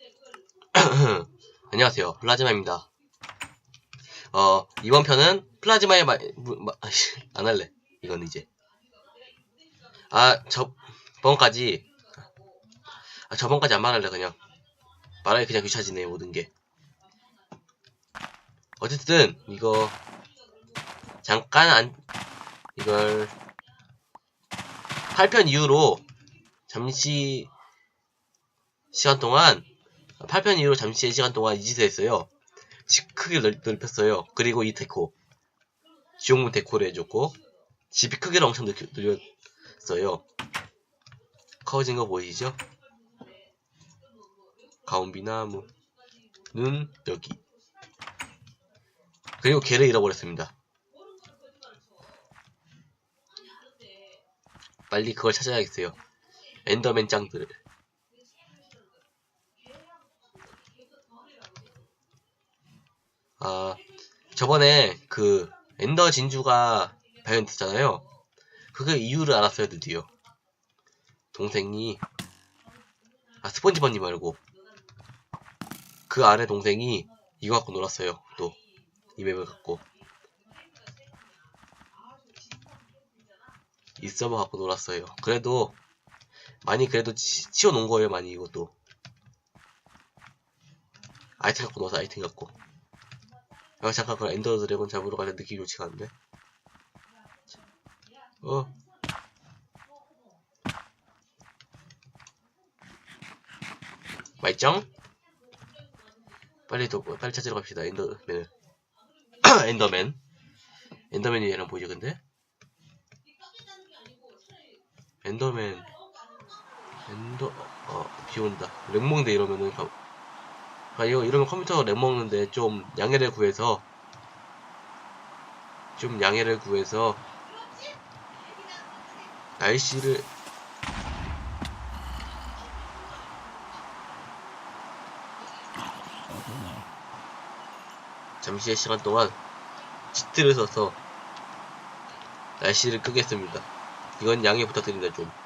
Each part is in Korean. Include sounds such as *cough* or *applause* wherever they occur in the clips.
*coughs* 안녕하세요. 플라즈마입니다. 어, 이번 편은 플라즈마의 마, 무- 마- 아이씨, 안 할래. 이건 이제. 아, 저번까지, 아, 저번까지 안 말할래, 그냥. 말하기 그냥 귀찮아지네, 모든 게. 어쨌든, 이거, 잠깐 안, 이걸, 8편 이후로, 잠시, 시간 동안, 8편 이후로 잠시 시간 동안 이짓을 했어요. 집 크기를 넓, 혔어요 그리고 이 데코. 지옥문 데코를 해줬고, 집이 크기를 엄청 늘, 늘렸어요. 커진 거 보이시죠? 가온비나무는 여기. 그리고 개를 잃어버렸습니다. 빨리 그걸 찾아야겠어요. 엔더맨 짱들을. 아, 저번에 그 엔더 진주가 발견됐잖아요. 그게 이유를 알았어요, 드디어. 동생이 아 스폰지버니 말고 그 아래 동생이 이거 갖고 놀았어요. 또 이 맵을 갖고 이 서버 갖고 놀았어요. 그래도 많이 그래도 치, 치워놓은 거예요, 많이 이것도 아이템 갖고 놀아서 아이템 갖고 아 잠깐 그 엔더 드래곤 잡으러 가는 느낌이 좋지가 않네. 어? 말짱? 빨리 또 빨리 찾으러 갑시다 엔더맨을 *clears throat* 엔더맨. 엔더맨이 얘랑 보이죠 근데? 엔더맨. 엔더 어 비온다. 렉 먹는데 이러면은 가, 아 이거 이러면 컴퓨터가 렉 먹는데 좀 양해를 구해서 좀 양해를 구해서 날씨를 잠시의 시간 동안 치트를 써서 날씨를 끄겠습니다. 이건 양해 부탁드립니다 좀.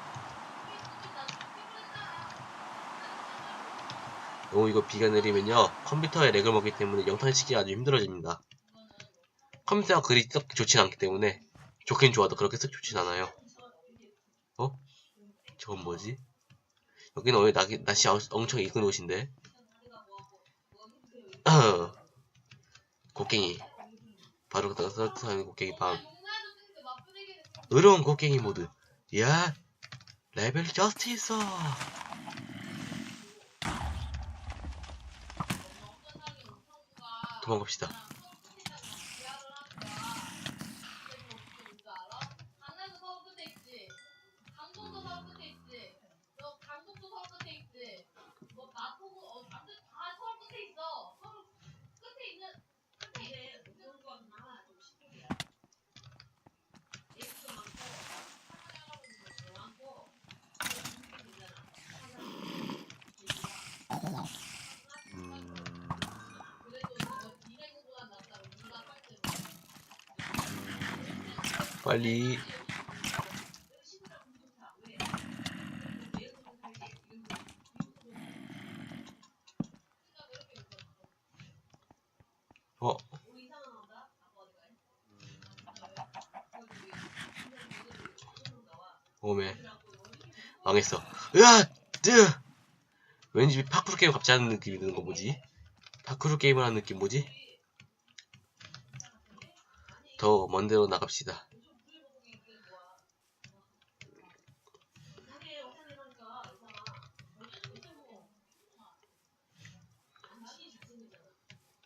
너무 이거 비가 내리면요 컴퓨터에 렉을 먹기 때문에 영상 찍기가 아주 힘들어집니다. 컴퓨터가 그리 썩 좋진 않기 때문에 좋긴 좋아도 그렇게 썩 좋진 않아요. 어? 저건 뭐지? 여기는 오늘 나, 날씨 엄- 엄청 이쁜 옷인데 *clears throat* 곡괭이 바로 그다가 서트하는 곡괭이 방 의로운 곡괭이 모드 이야 레벨 저스티스 도망갑시다 빨리. 어. 오메. 망했어. 으아! 뜨! 왠지 파쿠르 게임 갑자기 하는 느낌이 드는 거 뭐지? 파쿠르 게임을 하는 느낌 뭐지? 더 먼 데로 나갑시다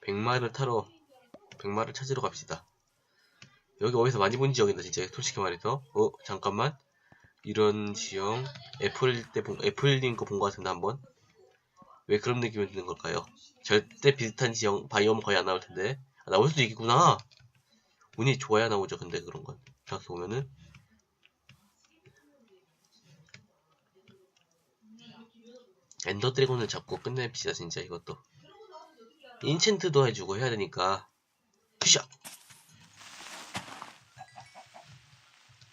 백마를 타러 백마를 찾으러 갑시다. 여기 어디서 많이 본 지역이다 진짜 솔직히 말해서. 어 잠깐만. 이런 지형 애플 때 본, 애플님 거본것 같은데 한번. 왜 그런 느낌이 드는 걸까요? 절대 비슷한 지형 바이옴 거의 안 나올 텐데. 아, 나올 수도 있겠구나. 운이 좋아야 나오죠 근데 그런 건. 생각해 보면은. 엔더 드래곤을 잡고 끝냅시다 진짜 이것도 인챈트도 해주고 해야 되니까. 푸샤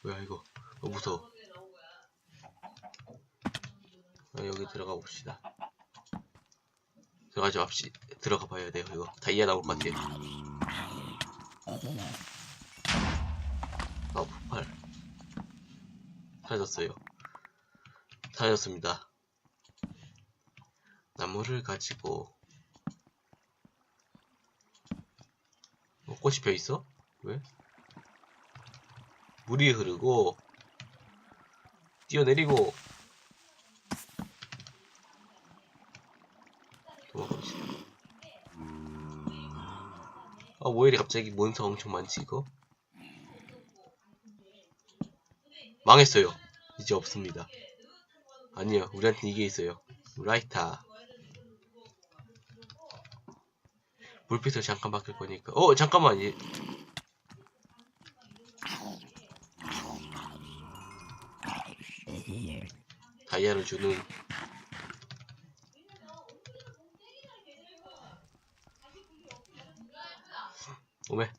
뭐야 이거. 어, 무서워. 아, 여기 들어가 봅시다. 들어가죠 앞시 들어가 봐야 돼요 이거. 다이아 나올 것 같아요 아 폭발. 사라졌어요. 사라졌습니다. 나무를 가지고 꽃이 펴 있어? 왜? 물이 흐르고 뛰어내리고 아 뭐이래 갑자기 몬스터 엄청 많지 이거? 망했어요 이제 없습니다 아니요 우리한테 이게 있어요 라이터 불빛을 잠깐 바뀔 거니까. 어 잠깐만. 얘 다이아를 주는 오메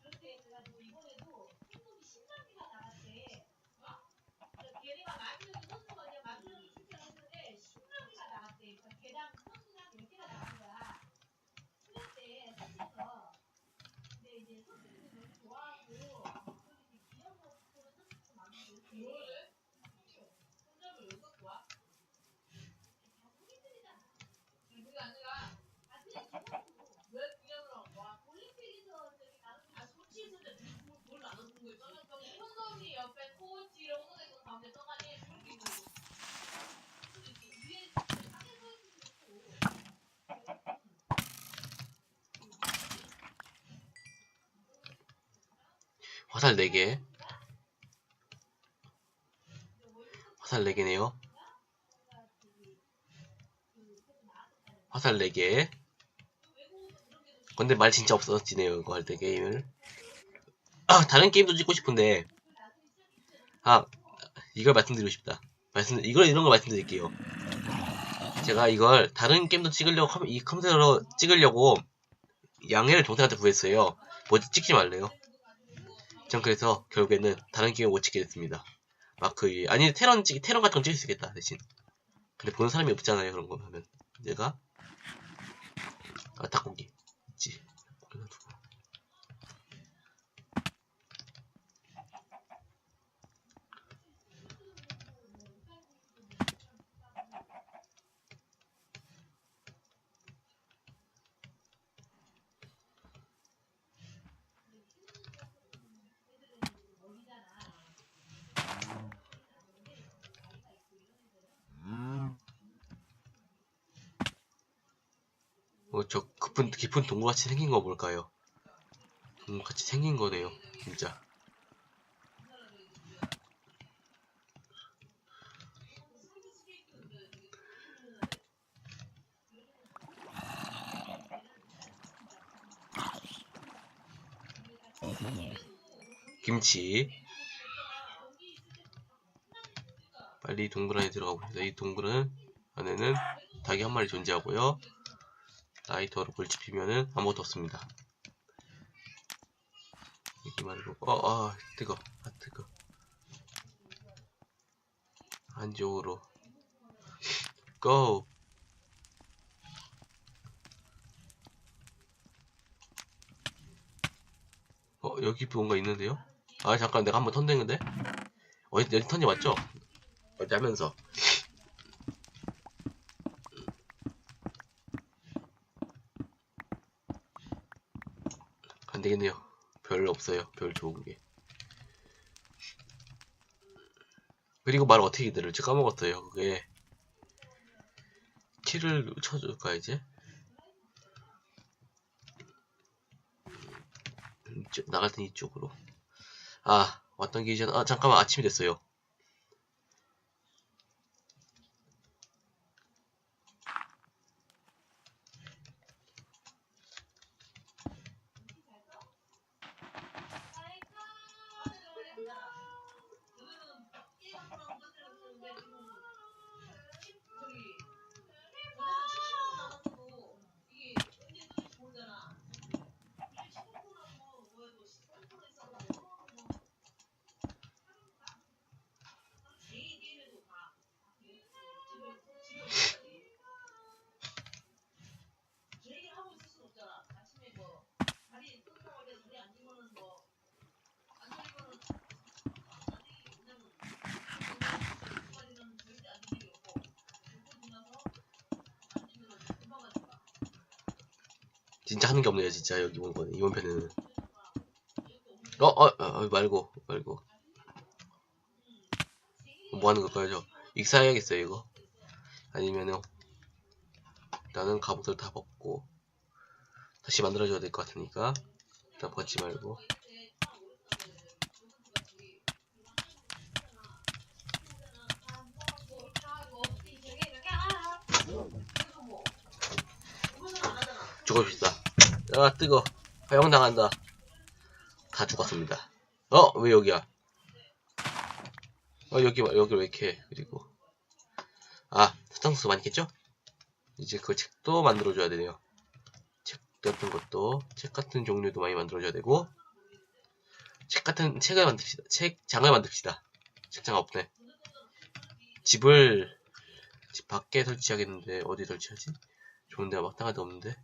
손석이 옆에 코치 이런 거 있고 가운데 떠가니 그렇게 있고 위에 화살 4개. 화살 4개네요. 화살 4개. 근데 말 진짜 없어지네요 이거 할 때 게임을. 아 다른 게임도 찍고 싶은데. 아 이걸 말씀드리고 싶다. 말씀 이걸 이런 걸 말씀드릴게요. 제가 이걸 다른 게임도 찍으려고 컴- 이 컴퓨터로 찍으려고 양해를 동생한테 구했어요. 뭐 찍지 말래요 전 그래서 결국에는 다른 게임 못 찍게 됐습니다. 마크 위에 아니 테런 찍 테런 같은 건 찍을 수 있겠다 대신. 근데 보는 사람이 없잖아요 그런 거 하면 내가 아 닭고기 있지. 닭고기나 두고. 어, 저 깊은 동굴같이 생긴 거 뭘까요? 동굴같이 생긴 거네요 진짜. 김치 빨리 이 동굴 안에 들어가 봅시다. 이 동굴은 안에는 닭이 한 마리 존재하고요. 라이터로 불 지피면은 아무것도 없습니다. 이렇게 말고 어, 아, 뜨거, 아 뜨거. 안쪽으로 고. 어, 여기 뭔가 있는데요? 아, 잠깐 내가 한번 턴댔는데? 어디 여기 턴지 맞죠? 어디 하면서 안 되겠네요. 별 없어요. 별 좋은 게. 그리고 말 어떻게 들을지 까먹었어요. 그게 키를 쳐줄까 이제? 이쪽, 나갈 땐 이쪽으로. 아 왔던 길이 전. 아 잠깐만 아침이 됐어요. 진짜 하는 게 없네요 진짜 여기 이번 거는. 이번 편에는. 어어 어, 어, 말고 말고. 뭐 하는 걸까요 저 익사해야겠어요 이거? 아니면은 일단은 갑옷을 다 벗고 다시 만들어줘야 될 것 같으니까 일단 벗지 말고. 죽어줍시다 아 뜨거. 화영당한다. 다 죽었습니다. 어 왜 여기야? 어 여기 봐, 여기 왜 이렇게 해? 그리고. 아 사탕수수 많이 겠죠? 이제 그 책도 만들어줘야 되네요. 책 같은 것도 책 같은 종류도 많이 만들어줘야 되고. 책 같은 책을 만듭시다. 책 장을 만듭시다. 책장 없네. 집을 집 밖에 설치하겠는데 어디 설치하지? 좋은 데가 마땅하게 없는데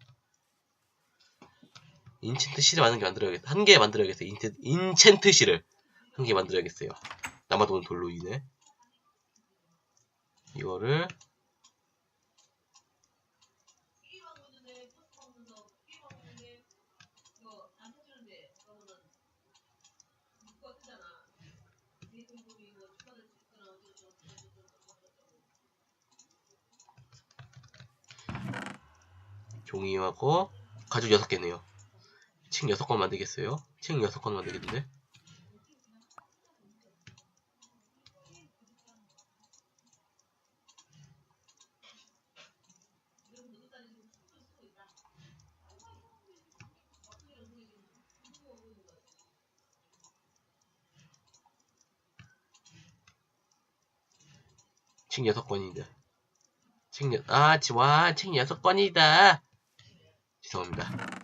인챈트 실을 많은 게 만들어야겠다 한 개 만들어야겠어요. 인챈, 인챈트 실을 한 개 만들어야겠어요. 남아도는 돌로 인해. 이거를 종이하고 가죽 6개네요 책 6권 만들겠어요 책 6권 만들겠는데 책 6권인데 책 여, 아, 지- 와, 책 6권이다. 죄송합니다.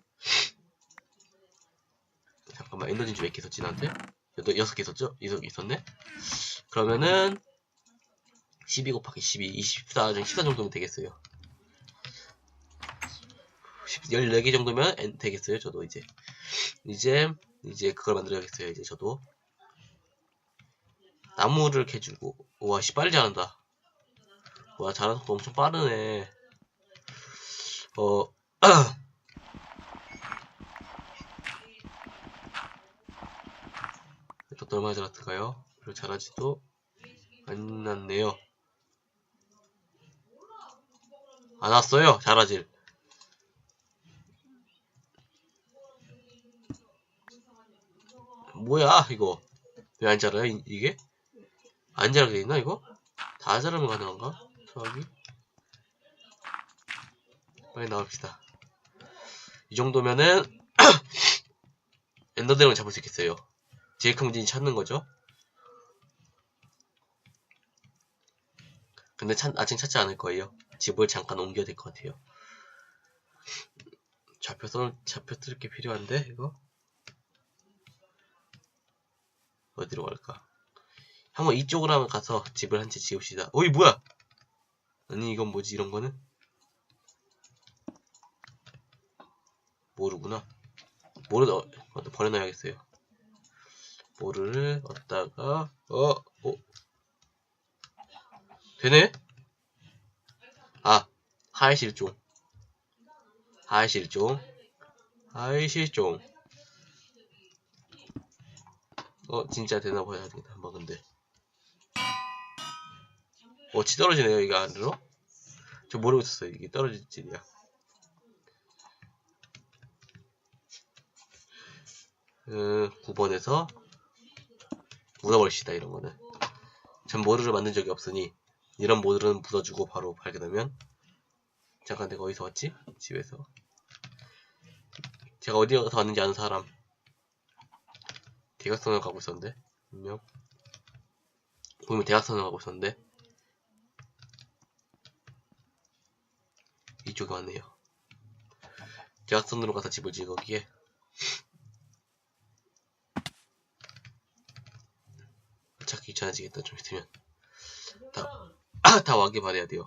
잠깐만, 에너지인지 왜 이렇게 있었지, 나한테? 여섯 개 있었죠? 여섯 개 있었네? 그러면은, 12 곱하기 12, 24중14 정도면 되겠어요. 10, 14개 정도면 엔- 되겠어요, 저도 이제. 이제, 이제 그걸 만들어야겠어요, 이제 저도. 나무를 캐주고, 우와, 씨, 빨리 자란다. 와, 자라는 속도 엄청 빠르네. 어, *clears throat* 또 얼마나 자랐을까요? 그리고 자라지도 않았네요. 안 왔어요, 자라질. 뭐야, 이거. 왜 안 자라요, 이- 이게? 안 자라게 돼 있나, 이거? 다 자라면 가능한가? 수학이? 빨리 나옵시다. 이 정도면은 *coughs* 엔더드래곤 잡을 수 있겠어요. 큰 문제는 찾는 거죠. 근데 찾, 아직 찾지 않을 거예요. 집을 잠깐 옮겨야 될 것 같아요. 좌표 써, 좌표 쓸게 필요한데, 이거? 어디로 갈까? 한번 이쪽으로 한번 가서 집을 한 채 지읍시다. 어이, 뭐야! 아니, 이건 뭐지, 이런 거는? 모르구나. 모르, 어, 어, 버려놔야겠어요. 모르를 얻다가, 어, 어. 되네? 아, 하이실종. 하이실종. 하이실종. 어, 진짜 되나 봐야 되겠다, 한번 근데. 어, 치 떨어지네요, 이거 안으로? 저 모르고 있었어요, 이게 떨어질 줄이야. 음, 9번에서 묻어버립시다, 이런 거는. 전 모드를 만든 적이 없으니, 이런 모드는 묻어주고 바로 발견하면, 잠깐 내가 어디서 왔지? 집에서. 제가 어디 가서 왔는지 아는 사람. 대각선을 가고 있었는데, 분명. 보면 대각선을 가고 있었는데, 이쪽에 왔네요. 대각선으로 가서 집을 지어 거기에 찾기 귀찮아지겠다 좀 있으면. 다, 아, *clears throat* 다 와게 말해야 돼요.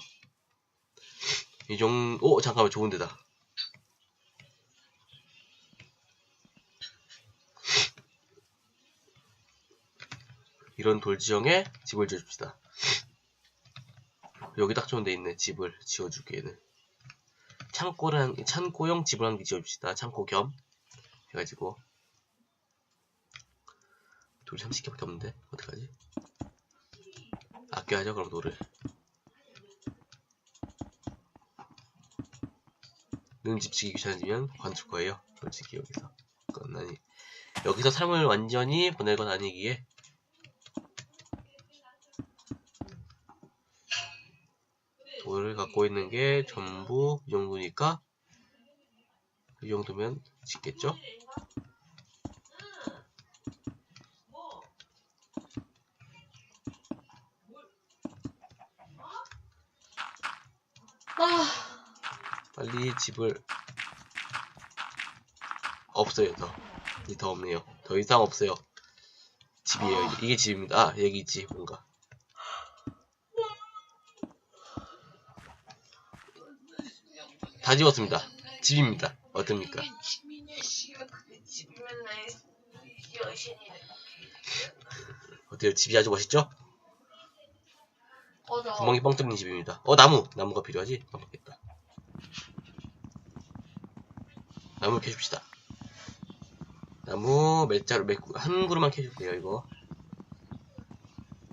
이종 오 잠깐만 좋은 데다. 이런 돌지형에 집을 지어줍시다. 여기 딱 좋은 데 있네 집을 지어주기에는. 창고랑 창고용 집을 한 개 지어줍시다. 창고 겸. 해가지고. 돌이 30개밖에 없는데 어떡하지? 아껴야죠 그럼 돌을. 는 집지기 귀찮아지면 관둘 거예요. 솔직히 여기서. 아니. 여기서 삶을 완전히 보낼 건 아니기에 돌을 갖고 있는 게 전부 이 정도니까 이 정도면 짓겠죠? 아, 빨리 집을 없어요 더. 이제 더 없네요. 더 이상 없어요. 집이에요. 이게. 이게 집입니다. 아 여기 있지 뭔가. 다 지웠습니다. 집입니다. 어떻습니까? 어때요? 집이 아주 멋있죠? 맞아. 구멍이 뻥 뚫린 집입니다. 어 나무! 나무가 필요하지? 깜빡했다. 나무 캐줍시다. 나무 몇 자루 몇 그- 한 그루만 캐줄게요 이거.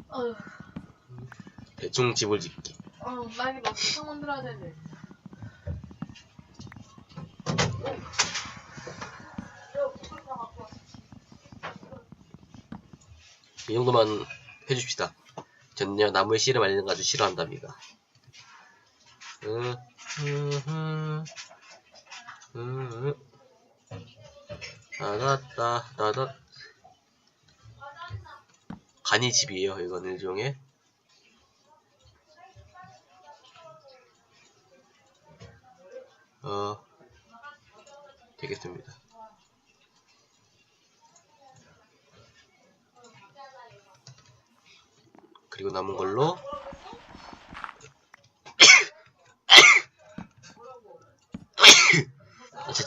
어휴, 대충 집을 짓기. 어, 나 이게 막상 만들어야 되네. 이 정도만 해줍시다. 전요 나무에 씨를 말리는 거 아주 싫어한답니다. 으, 으, 으, 으, 으. 따다따 따다 간이 집이에요. 이거는 일종의 어 되겠습니다. 그리고 남은 걸로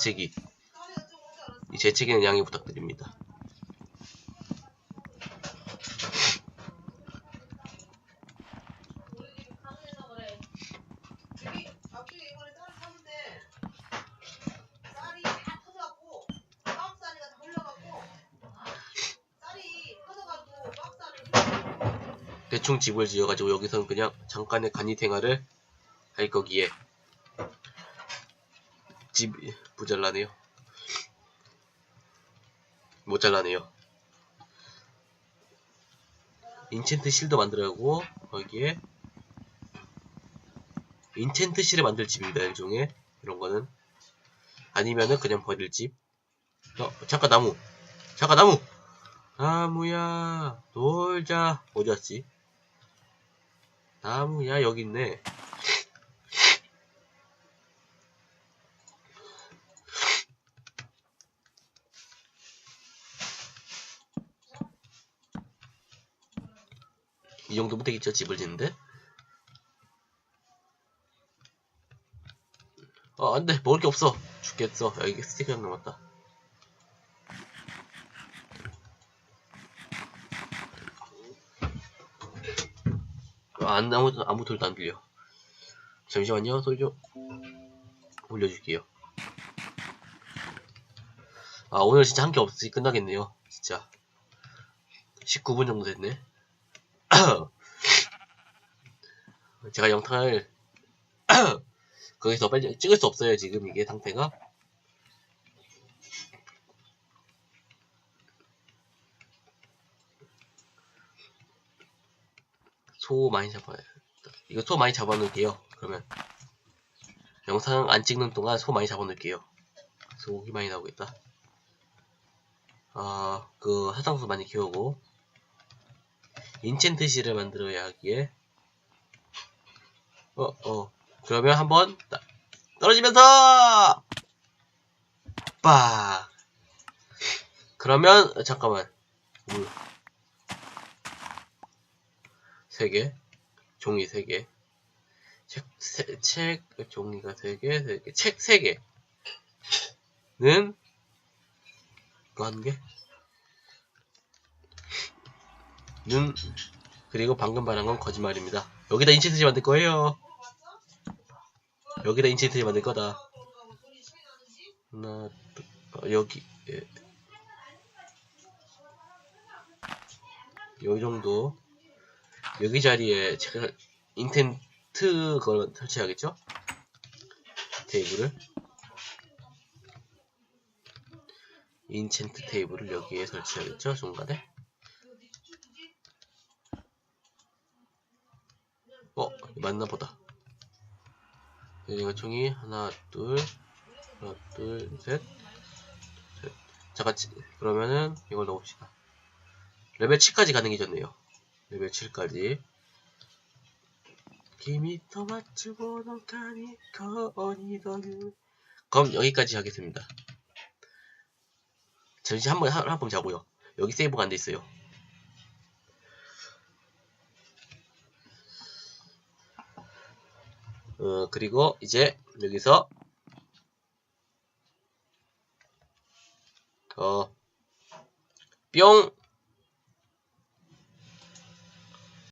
재채기 이 재채기는 양해 부탁드립니다. 대충 집을 지어가지고 여기서는 그냥 잠깐의 간이 생활을 할 거기에 집 부잘라네요. 모잘라네요. 인챈트 실도 만들어가고 거기에 인챈트 실을 만들 집입니다. 일종의 이런 거는 아니면은 그냥 버릴 집. 어 잠깐 나무. 잠깐 나무. 나무야 놀자 어디 갔지? 나무야 여기 있네. 이 정도면 되겠죠 집을 짓는데? 어 안돼 먹을 게 없어 죽겠어 여기 스티커 하나 남았다 안 아무 아무 소리도 안 들려. 잠시만요, 소리 좀 올려줄게요. 아 오늘 진짜 한 게 없이 끝나겠네요, 진짜. 19분 정도 됐네. *coughs* 제가 영상을 *coughs* 거기서 빨리 찍을 수 없어요, 지금 이게 상태가. 소 많이 잡아야 이거 소 많이 잡아놓을게요 그러면. 영상 안 찍는 동안 소 많이 잡아놓을게요. 소고기 많이 나오겠다. 아그 사상수 많이 키우고 인챈트 실을 만들어야 하기에. 어 어. 그러면 한번 따- 떨어지면서! 빡! 그러면 어, 잠깐만. 물. 3개, 종이 3개, 책, 세, 책, 종이가 3개, 3개, 책 3개는, 이거 한 개, 는, 그리고 방금 말한 건 거짓말입니다. 여기다 인체트지 만들 거예요. 여기다 인챈트 만들 거다. 하나, 둘, 어, 여기, 예. 요 정도. 여기 자리에 제가 인텐트 걸 설치하겠죠? 테이블을. 인챈트 테이블을 여기에 설치하겠죠? 중간에. 어, 맞나보다. 네, 얘가 총이 하나 둘 하나 둘셋 자 같이. 그러면은 이걸 넣읍시다. 레벨 7까지 가능해졌네요. 레벨 7까지. 기미터 맞추고 넌카니 거니더는 그럼 여기까지 하겠습니다. 잠시 한번 한번 자고요. 여기 세이브가 안 돼 있어요. 어 그리고 이제 여기서 어 뿅